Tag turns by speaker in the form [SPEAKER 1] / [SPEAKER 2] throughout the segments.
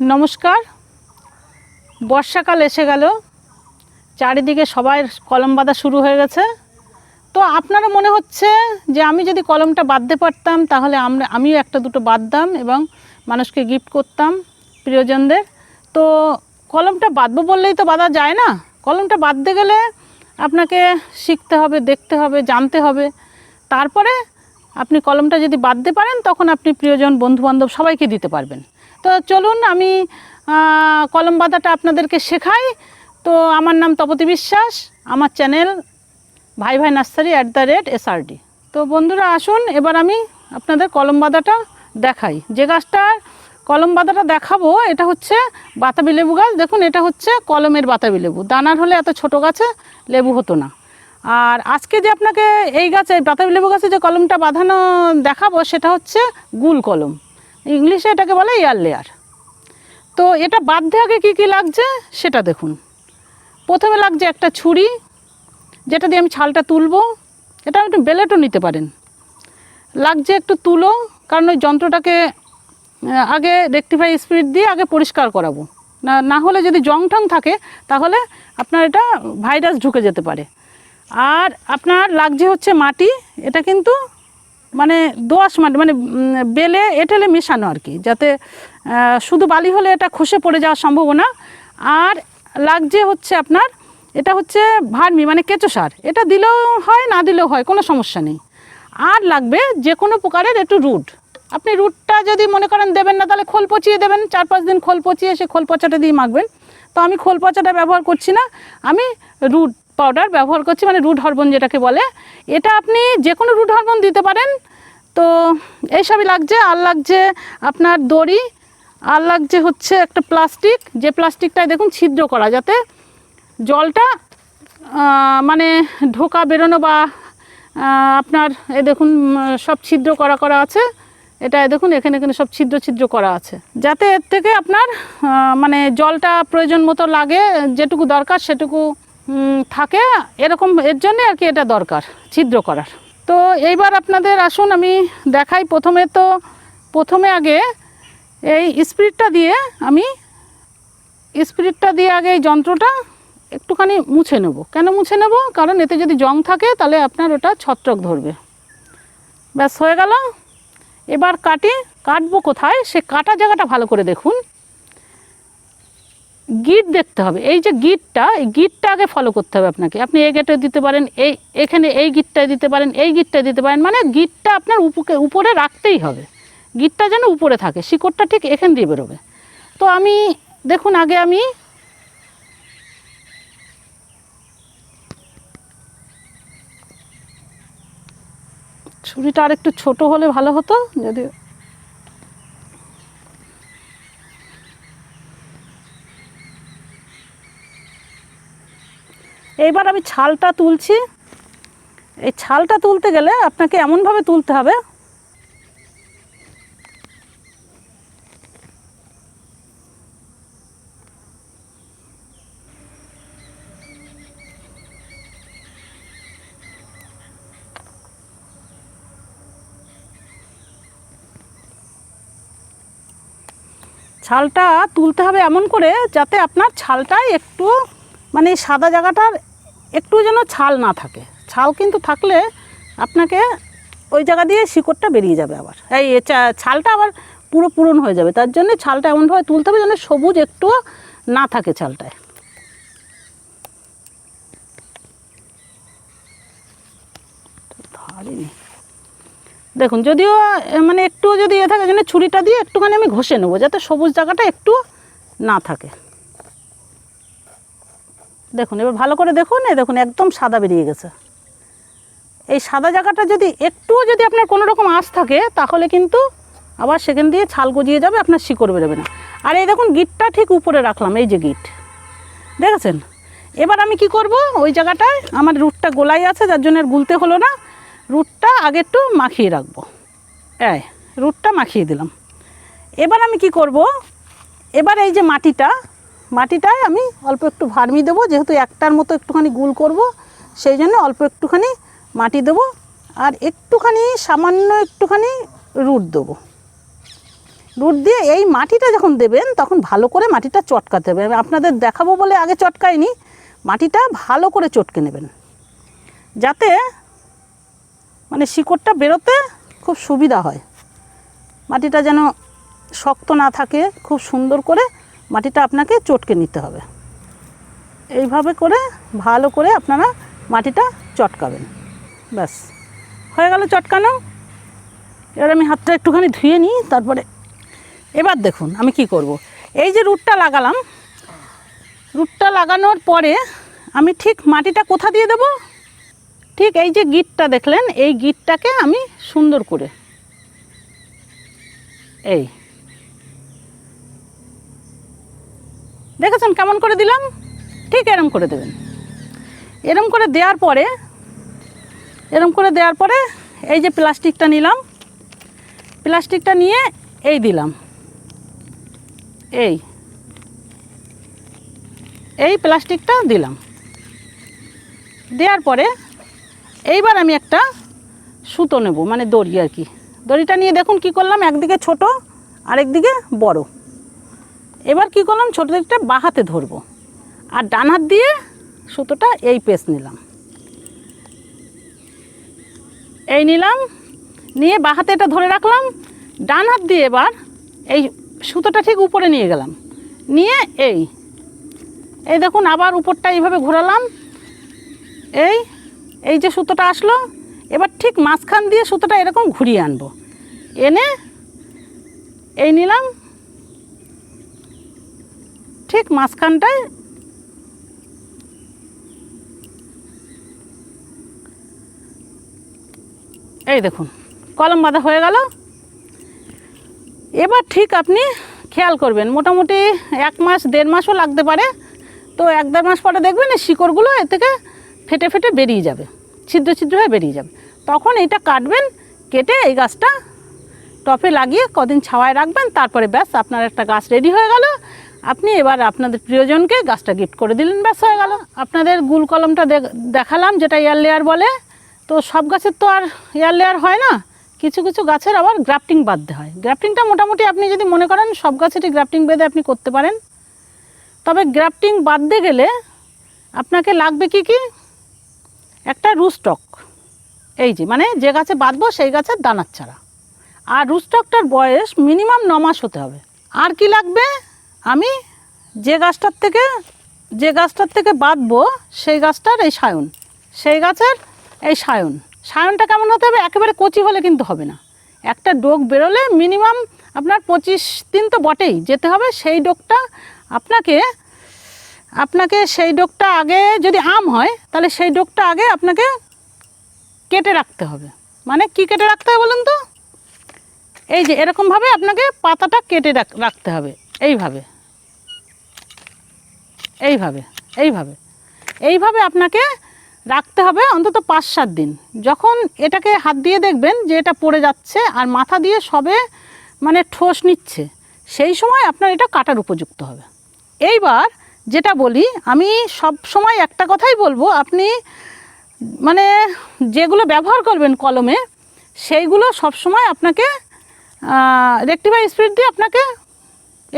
[SPEAKER 1] নমস্কার। বর্ষাকাল এসে গেল। চারিদিকে সবাই কলম বাঁধা শুরু হয়ে গেছে। তো আপনারা মনে হচ্ছে যে আমি যদি কলমটা বাঁধতে পারতাম, তাহলে আমরা, আমিও একটা দুটো বাঁধতাম এবং মানুষকে গিফট করতাম প্রিয়জনদের। তো কলমটা বাঁধবো বললেই তো বাঁধা যায় না। কলমটা বাঁধতে গেলে আপনাকে শিখতে হবে, দেখতে হবে, জানতে হবে। তারপরে আপনি কলমটা যদি বাঁধতে পারেন, তখন আপনি প্রিয়জন, বন্ধুবান্ধব সবাইকে দিতে পারবেন। তো চলুন আমি কলম বাঁধাটা আপনাদেরকে শেখাই। তো আমার নাম তপতি বিশ্বাস, আমার চ্যানেল ভাই ভাই nursery at the rate SRD তো বন্ধুরা আসুন, এবার আমি আপনাদের কলম বাঁধাটা দেখাই। যে গাছটার কলম বাঁধাটা দেখাবো, এটা হচ্ছে বাতাবি লেবু গাছ। দেখুন, এটা হচ্ছে কলমের বাতাবি লেবু। দানার হলে এত ছোট গাছে লেবু হতো না। আর আজকে যে আপনাকে এই গাছে বাতাবি লেবু গাছে যে কলমটা বাঁধানো দেখাবো, সেটা হচ্ছে গুল কলম। ইংলিশে এটাকে বলে ইয়ার লেয়ার। তো এটা বাধ্যে আগে কী কী লাগছে সেটা দেখুন। প্রথমে লাগছে একটা ছুরি, যেটা দিয়ে আমি ছালটা তুলবো। এটা একটু বেলেটও নিতে পারেন। লাগছে একটু তুলো, কারণ ওই যন্ত্রটাকে আগে রেকটিফাই স্পিড দিয়ে আগে পরিষ্কার করাবো। না না হলে যদি জং ঠং থাকে, তাহলে আপনার এটা ভাইরাস ঢুকে যেতে পারে। আর আপনার লাগছে হচ্ছে মাটি, এটা কিন্তু মানে দোআঁশ মাটি মানে বেলে এঁটেলে মেশানো আর কি, যাতে শুধু বালি হলে এটা খসে পড়ে যাওয়ার সম্ভাবনা। আর লাগছে হচ্ছে আপনার, এটা হচ্ছে ভার্মি মানে কেঁচো সার, এটা দিলেও হয়, না দিলেও হয়, কোনো সমস্যা নেই। আর লাগবে যে কোনো প্রকারের একটু রুট। আপনি রুটটা যদি মনে করেন দেবেন না, তাহলে খোল পচিয়ে দেবেন, চার পাঁচ দিন খোল পচিয়ে সে খোল পচাটা দিয়ে মাখবেন। তো আমি খোল পচাটা ব্যবহার করছি না, আমি রুট পাউডার ব্যবহার করছি মানে রুট হরমোন যেটাকে বলে। এটা আপনি যে কোনো রুট হরমোন দিতে পারেন। তো এইসবই লাগছে, আর লাগছে আপনার দড়ি, আর লাগছে হচ্ছে একটা প্লাস্টিক যে প্লাস্টিকটায় দেখুন ছিদ্র করা, যাতে জলটা মানে ঢোকা, বেরোনো বা আপনার এ দেখুন সব ছিদ্র করা করা আছে। এটা দেখুন, এখানে এখানে সব ছিদ্র ছিদ্র করা আছে। যাতে এর থেকে আপনার মানে জলটা প্রয়োজন মতো লাগে, যেটুকু দরকার সেটুকু থাকে, এরকম এর জন্যে আর কি এটা দরকার, ছিদ্র করার। তো এইবার আপনাদের আসুন, আমি দেখাই প্রথমে তো, প্রথমে আগে এই স্পিরিটটা দিয়ে আমি স্পিরিটটা দিয়ে আগে এই যন্ত্রটা একটুখানি মুছে নেব। কেন মুছে নেব? কারণ এতে যদি জং থাকে, তাহলে আপনার ওটা ছত্রক ধরবে। ব্যাস, হয়ে গেল। এবার কাটি, কাটবো কোথায়? সে কাটা জায়গাটা ভালো করে দেখুন। গিট দেখতে হবে। এই যে গিটটা এই গিটটা আগে ফলো করতে হবে আপনাকে। আপনি এই গেটে দিতে পারেন, এই, এখানে এই গিটটায় দিতে পারেন, এই গিটটায় দিতে পারেন মানে গিটটা আপনার উপকে, উপরে রাখতেই হবে। গিটটা যেন উপরে থাকে, শিকড়টা ঠিক এখান দিয়ে বেরোবে। তো আমি, দেখুন, আগে আমি ছুরিটা আর একটু ছোট হলে ভালো হতো, যদি এইবার আমি ছালটা তুলছি। এই ছালটা তুলতে গেলে আপনাকে এমনভাবে তুলতে হবে। ছালটা তুলতে হবে এমন করে যাতে আপনার ছালটায় একটু মানে সাদা জায়গাটার একটু যেন ছাল না থাকে। ছাল কিন্তু থাকলে আপনাকে ওই জায়গা দিয়ে শিকড়টা বেরিয়ে যাবে আবার। এই ছালটা আবার পুরো পূরণ হয়ে যাবে। তার জন্য ছালটা এমনভাবে তুলতে হবে যেন সবুজ একটু না থাকে ছালটায়। দেখুন, যদিও মানে একটু যদি এ থাকে জন্য ছুরিটা দিয়ে একটুখানি আমি ঘষে নেব, যাতে সবুজ জায়গাটা একটু না থাকে। দেখুন, এবার ভালো করে দেখুন, এই দেখুন, একদম সাদা বেরিয়ে গেছে। এই সাদা জায়গাটা যদি একটুও যদি আপনার কোনো রকম আঁশ থাকে, তাহলে কিন্তু আবার সেখান দিয়ে ছাল গজিয়ে যাবে, আপনার শিকড় বেরোবে না। আর এই দেখুন, গিটটা ঠিক উপরে রাখলাম, এই যে গিট। দেখেছেন? এবার আমি কি করব? ওই জায়গাটায় আমার রুটটা গোলাই আছে, যার জন্য আর গুলতে হলো না। রুটটা আগে একটু মাখিয়ে রাখব। এই, রুটটা মাখিয়ে দিলাম। এবার আমি কি করব? এবার এই যে মাটিটা মাটিটায় আমি অল্প একটু ভার্মি দেবো, যেহেতু একটার মতো একটুখানি গুল করব, সেই জন্য অল্প একটুখানি মাটি দেবো, আর একটুখানি সামান্য একটুখানি রুট দেবো। রুট দিয়ে এই মাটিটা যখন দেবেন, তখন ভালো করে মাটিটা চটকাতে হবে। আমি আপনাদের দেখাবো বলে আগে চটকাইনি, মাটিটা ভালো করে চটকে নেবেন। যাতে মানে শিকড়টা বেরোতে খুব সুবিধা হয়। মাটিটা যেন শক্ত না থাকে, খুব সুন্দর করে মাটিটা আপনাকে চটকে নিতে হবে। এইভাবে করে, ভালো করে আপনারা মাটিটা চটকাবেন। ব্যাস। হয়ে গেল চটকানো। এবার আমি হাতটা একটুখানি ধুয়ে নিই, তারপরে এবার দেখুন আমি কি করব। এই যে রুটটা লাগালাম, রুটটা লাগানোর পরে আমি ঠিক মাটিটা কোথা দিয়ে দেব? ঠিক এই যে গিটটা দেখলেন, এই গিটটাকে আমি সুন্দর করে, এই দেখেছেন কেমন করে দিলাম? ঠিক এরম করে দেবেন। এরম করে দেওয়ার পরে, এরম করে দেওয়ার পরে এই যে প্লাস্টিকটা নিলাম। প্লাস্টিকটা নিয়ে এই দিলাম। এই। এই প্লাস্টিকটা দিলাম। দেওয়ার পরে এইবার আমি একটা সুতো নেব মানে দড়ি আর কি। দড়িটা নিয়ে দেখুন কি করলাম, একদিকে ছোট, আরেকদিকে বড়। এবার কি করলাম? ছোটো দিকটা বাঁ হাতে ধরবো। আর ডান হাত দিয়ে সুতোটা এই পেস নিলাম। এই নিলাম। নিয়ে বাঁ হাতে এটা ধরে রাখলাম। ডান হাত দিয়ে এবার এই সুতোটা ঠিক উপরে নিয়ে গেলাম। নিয়ে এই এই দেখুন আবার উপরটা এইভাবে ঘোরালাম। এই এই যে সুতোটা আসলো, এবার ঠিক মাঝখান দিয়ে সুতোটা এরকম ঘুরিয়ে আনব। এনে এই নিলাম। ঠিক মাঝখানটায় এই দেখুন, কলম বাঁধা হয়ে গেল। এবার ঠিক আপনি খেয়াল করবেন, মোটামুটি এক মাস, দেড় মাসও লাগতে পারে। তো এক দেড় মাস পরে দেখবেন এই শিকড়গুলো এর থেকে ফেটে ফেটে বেরিয়ে যাবে, ছিদ্র ছিদ্র হয়ে বেরিয়ে যাবে। তখন এইটা কাটবেন, কেটে এই গাছটা টপে লাগিয়ে কদিন ছাওয়ায় রাখবেন, তারপরে ব্যাস আপনার একটা গাছ রেডি হয়ে গেল। আপনি এবার আপনাদের প্রিয়জনকে গাছটা গিফট করে দিলেন, ব্যাস হয়ে গেল। আপনাদের গুল কলমটা দেখ- দেখালাম, যেটা এয়ার লেয়ার বলে। তো সব গাছের তো আর এয়ার লেয়ার হয় না। কিছু কিছু গাছের আবার গ্রাফটিং বাঁধতে হয়। গ্রাফটিংটা মোটামুটি আপনি যদি মনে করেন, সব গাছেরই গ্রাফটিং বেঁধে আপনি করতে পারেন। তবে গ্রাফটিং বাঁধতে গেলে আপনাকে লাগবে কি কি? একটা রুস্টক এই যে মানে যে গাছে বাঁধবো, সেই গাছের দানার চারা। আর রুস্টকটার বয়স মিনিমাম ন মাস হতে হবে। আর কি লাগবে? আমি যে গাছটার থেকে, যে গাছটার থেকে বাঁধবো, সেই গাছটার এই সায়ন। সেই গাছের এই সায়ন। সায়নটা কেমন হতে হবে? একেবারে কচি হলে কিন্তু হবে না। একটা ডোক বেরোলে মিনিমাম আপনার পঁচিশ দিন তো বটেই যেতে হবে। সেই ডোকটা আপনাকে আপনাকে সেই ডোকটা আগে যদি আম হয়, তাহলে সেই ডোকটা আগে আপনাকে কেটে রাখতে হবে। মানে কি কেটে রাখতে হবে বলুন তো? এই যে এরকমভাবে আপনাকে পাতাটা কেটে রাখতে হবে। এইভাবে। এইভাবে এইভাবে। এইভাবে আপনাকে রাখতে হবে অন্তত পাঁচ সাত দিন। যখন এটাকে হাত দিয়ে দেখবেন যে এটা পড়ে যাচ্ছে আর মাথা দিয়ে সবে মানে ঠোস নিচ্ছে, সেই সময় আপনার এটা কাটার উপযুক্ত হবে। এইবার যেটা বলি, আমি সব সময় একটা কথাই বলব, আপনি মানে যেগুলো ব্যবহার করবেন কলমে, সেইগুলো সবসময় আপনাকে রেক্টিফাই স্পিড দিয়ে আপনাকে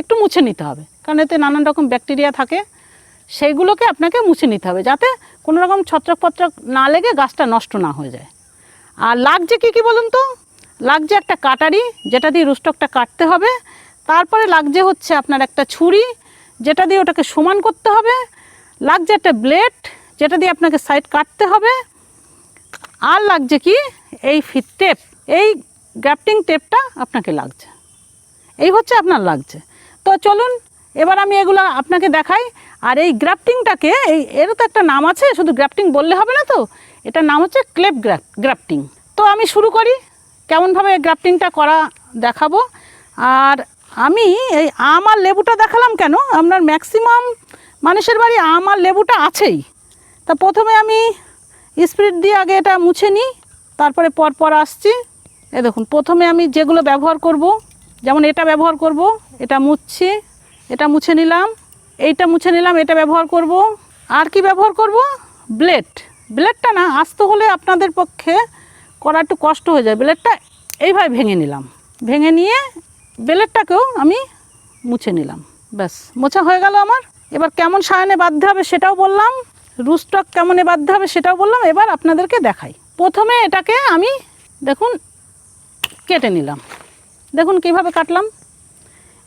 [SPEAKER 1] একটু মুছে নিতে হবে। কারণ এতে নানান রকম ব্যাকটেরিয়া থাকে সেইগুলোকে আপনাকে মুছে নিতে হবে যাতে কোনো রকম ছত্রাক না লেগে গাছটা নষ্ট না হয়ে যায়। আর লাগছে কী কী বলুন তো? লাগছে একটা কাটারি, যেটা দিয়ে রুস্টকটা কাটতে হবে। তারপরে লাগছে হচ্ছে আপনার একটা ছুরি, যেটা দিয়ে ওটাকে সমান করতে হবে। লাগছে একটা ব্লেড, যেটা দিয়ে আপনাকে সাইড কাটতে হবে। আর লাগছে কি? এই ফিট টেপ, এই গ্রাফটিং টেপটা আপনাকে লাগছে। এই হচ্ছে আপনার লাগছে। তো চলুন এবার আমি এগুলো আপনাকে দেখাই। আর এই গ্রাফটিংটাকে, এই এরও তো একটা নাম আছে, শুধু গ্রাফটিং বললে হবে না তো। এটার নাম হচ্ছে ক্লেপ গ্রাফটিং। তো আমি শুরু করি, কেমনভাবে গ্রাফটিংটা করা দেখাবো। আর আমি এই আম আর লেবুটা দেখালাম কেন? আপনার ম্যাক্সিমাম মানুষের বাড়ি আম আর লেবুটা আছেই। তা প্রথমে আমি স্পিরিট দিয়ে আগে এটা মুছে নিই, তারপরে পরপর আসছি। এ দেখুন, প্রথমে আমি যেগুলো ব্যবহার করব, যেমন এটা ব্যবহার করব, এটা মুছছি। এটা মুছে নিলাম, এইটা মুছে নিলাম, এটা ব্যবহার করব। আর কি ব্যবহার করব? ব্লেড ব্লেডটা না, আস্ত হলে আপনাদের পক্ষে করা একটু কষ্ট হয়ে যায়। ব্লেডটা এইভাবে ভেঙে নিলাম। ভেঙে নিয়ে ব্লেডটাকেও আমি মুছে নিলাম। ব্যাস, মোছা হয়ে গেল আমার। এবার কেমন সায়নে বাঁধতে হবে সেটাও বললাম। রুস্টক কেমনে বাঁধতে হবে সেটাও বললাম। এবার আপনাদেরকে দেখাই। প্রথমে এটাকে আমি, দেখুন, কেটে নিলাম। দেখুন কীভাবে কাটলাম।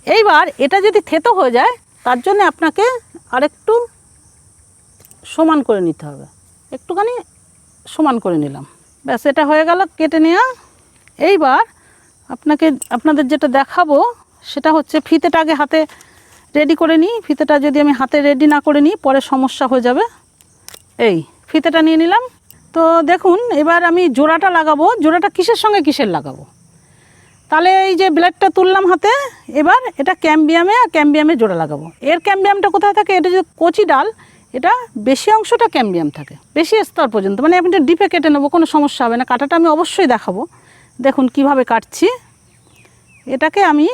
[SPEAKER 1] এইবার এটা যদি থেতো হয়ে যায়, তার জন্য আপনাকে আরেকটু সমান করে নিতে হবে। একটুখানি সমান করে নিলাম। ব্যাস, এটা হয়ে গেল, কেটে নেওয়া এইবার আপনাকে, আপনাদের যেটা দেখাবো, সেটা হচ্ছে ফিতেটা আগে হাতে রেডি করে নিই। ফিতেটা যদি আমি হাতে রেডি না করে নিই, পরে সমস্যা হয়ে যাবে। এই, ফিতেটা নিয়ে নিলাম। তো দেখুন, এবার আমি জোড়াটা লাগাবো। জোড়াটা কিসের সঙ্গে কিসের লাগাবো? তাহলে এই যে ব্লেডটা তুললাম হাতে, এবার এটা ক্যাম্বিয়ামে আর ক্যাম্বিয়ামে জোড়া লাগাবো। এর ক্যাম্বিয়ামটা কোথায় থাকে? এটা যে কচি ডাল, এটা বেশি অংশটা ক্যাম্বিয়াম থাকে, বেশি স্তর পর্যন্ত। মানে আপনি ডিপে কেটে নেব, কোনো সমস্যা হবে না। কাটাটা আমি অবশ্যই দেখাবো। দেখুন কীভাবে কাটছি। এটাকে আমি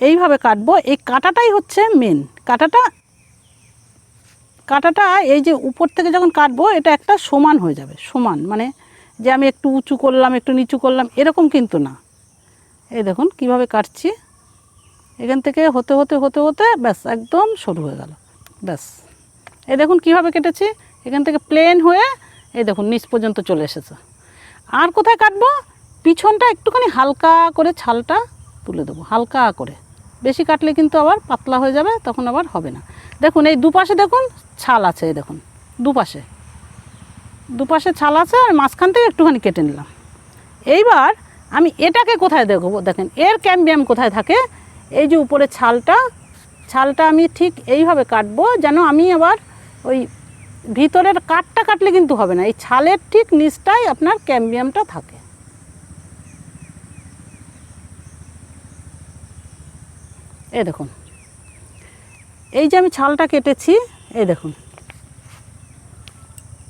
[SPEAKER 1] এইভাবে কাটবো। এই কাটাটাই হচ্ছে মেন কাটাটা কাটাটা এই যে উপর থেকে যখন কাটবো, এটা একটা সমান হয়ে যাবে। সমান। মানে যে আমি একটু উঁচু করলাম, একটু নিচু করলাম, এরকম কিন্তু না। এই দেখুন, কীভাবে কাটছি? এখান থেকে হতে হতে হতে হতে ব্যাস, একদম সরু হয়ে গেল। ব্যাস। এই দেখুন, কীভাবে কেটেছি? এখান থেকে প্লেন হয়ে এই দেখুন, নিচ পর্যন্ত চলে এসেছে। আর কোথায় কাটবো? পিছনটা একটুখানি হালকা করে ছালটা তুলে দেবো, হালকা করে। বেশি কাটলে কিন্তু আবার পাতলা হয়ে যাবে, তখন আবার হবে না। দেখুন, এই দুপাশে দেখুন, ছাল আছে, এই দেখুন, দুপাশে। দুপাশে ছাল আছে, আর মাঝখান থেকে একটুখানি কেটে নিলাম। এইবার আমি এটাকে কোথায় দেখব? দেখেন, এর ক্যাম্বিয়াম কোথায় থাকে? এই যে উপরে ছালটা ছালটা আমি ঠিক এইভাবে কাটবো যেন আমি আবার ওই ভিতরের কাঠটা কাটলে কিন্তু হবে না। এই ছালের ঠিক নিচটাই আপনার ক্যাম্বিয়ামটা থাকে। এই দেখুন। এই যে আমি ছালটা কেটেছি, এই দেখুন।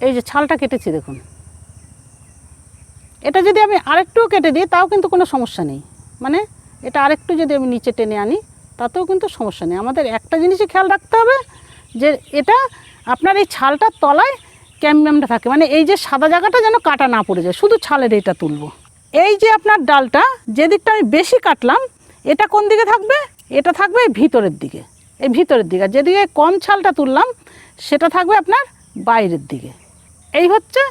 [SPEAKER 1] এই যে ছালটা কেটেছি, দেখুন। এটা যদি আমি আরেকটু কেটে দিই, তাও কিন্তু কোনো সমস্যা নেই। মানে এটা আরেকটু যদি আমি নিচে টেনে আনি, তাতেও কিন্তু সমস্যা নেই। আমাদের একটা জিনিসই খেয়াল রাখতে হবে যে এটা আপনার এই ছালটার তলায় ক্যাম্বিয়ামটা থাকে। মানে এই যে সাদা জায়গাটা যেন কাটা না পড়ে যায়, শুধু ছালের এইটা তুলব। এই যে আপনার ডালটা, যে দিকটা আমি বেশি কাটলাম, এটা কোন দিকে থাকবে? এটা থাকবে ভিতরের দিকে। এই ভিতরের দিকে। যেদিকে কম ছালটা তুললাম, সেটা থাকবে আপনার বাইরের দিকে। এই হচ্ছে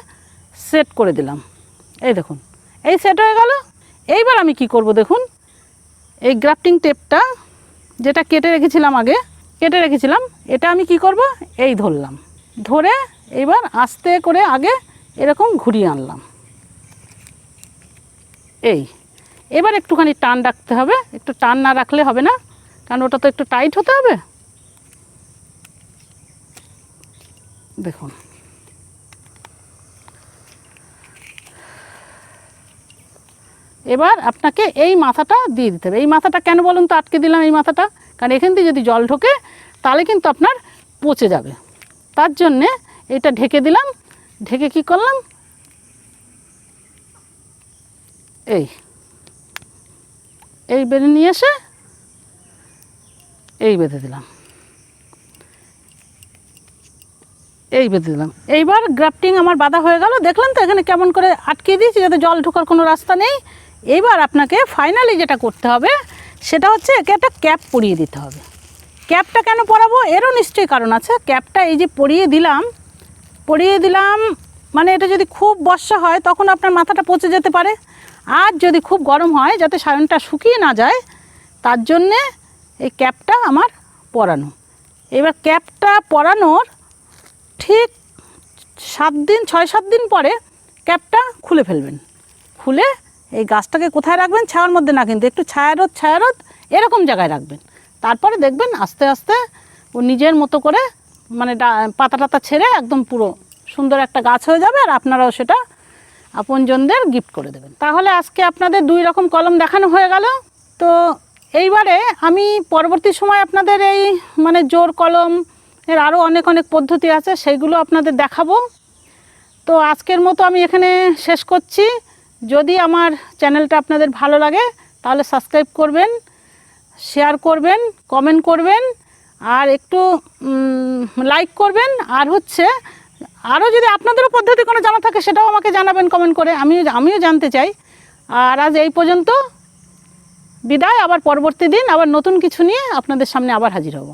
[SPEAKER 1] সেট করে দিলাম। এই দেখুন, এই সেট হয়ে গেল। এইবার আমি কি করব দেখুন, এই গ্রাফটিং টেপটা যেটা কেটে রেখেছিলাম আগে, কেটে রেখেছিলাম, এটা আমি কি করব, এই ধরলাম। ধরে এইবার আস্তে করে আগে এরকম ঘুরিয়ে আনলাম। এই, এবার একটুখানি টান রাখতে হবে, একটু টান না রাখলে হবে না, কারণ ওটা তো একটু টাইট হতে হবে। দেখুন এবার আপনাকে এই মাথাটা দিয়ে দিতে হবে। এই মাথাটা কেন বলুন তো? আটকে দিলাম এই মাথাটা। কারণ এখান দিয়ে যদি জল ঢোকে, তাহলে কিন্তু আপনার পচে যাবে। তার জন্যে এটা ঢেকে দিলাম। ঢেকে কি করলাম? এই। এই বেঁধে নিয়ে এসে এই বেঁধে দিলাম। এই বেঁধে দিলাম। এইবার গ্রাফটিং আমার বাধা হয়ে গেল। দেখলাম তো এখানে কেমন করে আটকে দিয়েছি যাতে জল ঢোকার কোনো রাস্তা নেই। এইবার আপনাকে ফাইনালি যেটা করতে হবে, সেটা হচ্ছে একে একটা ক্যাপ পরিয়ে দিতে হবে। ক্যাপটা কেন পরাবো? এরও নিশ্চয়ই কারণ আছে। ক্যাপটা এই যে পরিয়ে দিলাম পরিয়ে দিলাম মানে এটা যদি খুব বর্ষা হয়, তখন আপনার মাথাটা পচে যেতে পারে। আর যদি খুব গরম হয়, যাতে সায়নটা শুকিয়ে না যায়, তার জন্যে এই ক্যাপটা আমার পরানো। এবার ক্যাপটা পরানোর ঠিক সাত দিন, ছয় সাত দিন পরে ক্যাপটা খুলে ফেলবেন। খুলে এই গাছটাকে কোথায় রাখবেন? ছায়ার মধ্যে না, কিন্তু একটু ছায়ারোদ ছায়ারোদ এরকম জায়গায় রাখবেন। তারপরে দেখবেন আস্তে আস্তে ও নিজের মতো করে মানে পাতা টাতা ছেড়ে একদম পুরো সুন্দর একটা গাছ হয়ে যাবে, আর আপনারাও সেটা আপনজনদের গিফট করে দেবেন। তাহলে আজকে আপনাদের দুই রকম কলম দেখানো হয়ে গেল। তো এইবারে আমি পরবর্তী সময় আপনাদের এই মানে জোর কলম, এর আরও অনেক অনেক পদ্ধতি আছে, সেইগুলো আপনাদের দেখাবো। তো আজকের মতো আমি এখানে শেষ করছি। যদি আমার চ্যানেলটা আপনাদের ভালো লাগে, তাহলে সাবস্ক্রাইব করবেন শেয়ার করবেন কমেন্ট করবেন, আর একটু লাইক করবেন, আর হচ্ছে, আরও যদি আপনাদেরও পদ্ধতি কোনো জানা থাকে, সেটাও আমাকে জানাবেন কমেন্ট করে, আমিও আমিও জানতে চাই। আর আজ এই পর্যন্ত, বিদায়, আবার পরবর্তী দিন, আবার নতুন কিছু নিয়ে আপনাদের সামনে আবার হাজির হব।